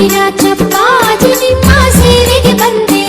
गिरा चप्पा जिनी पासे रे बंदे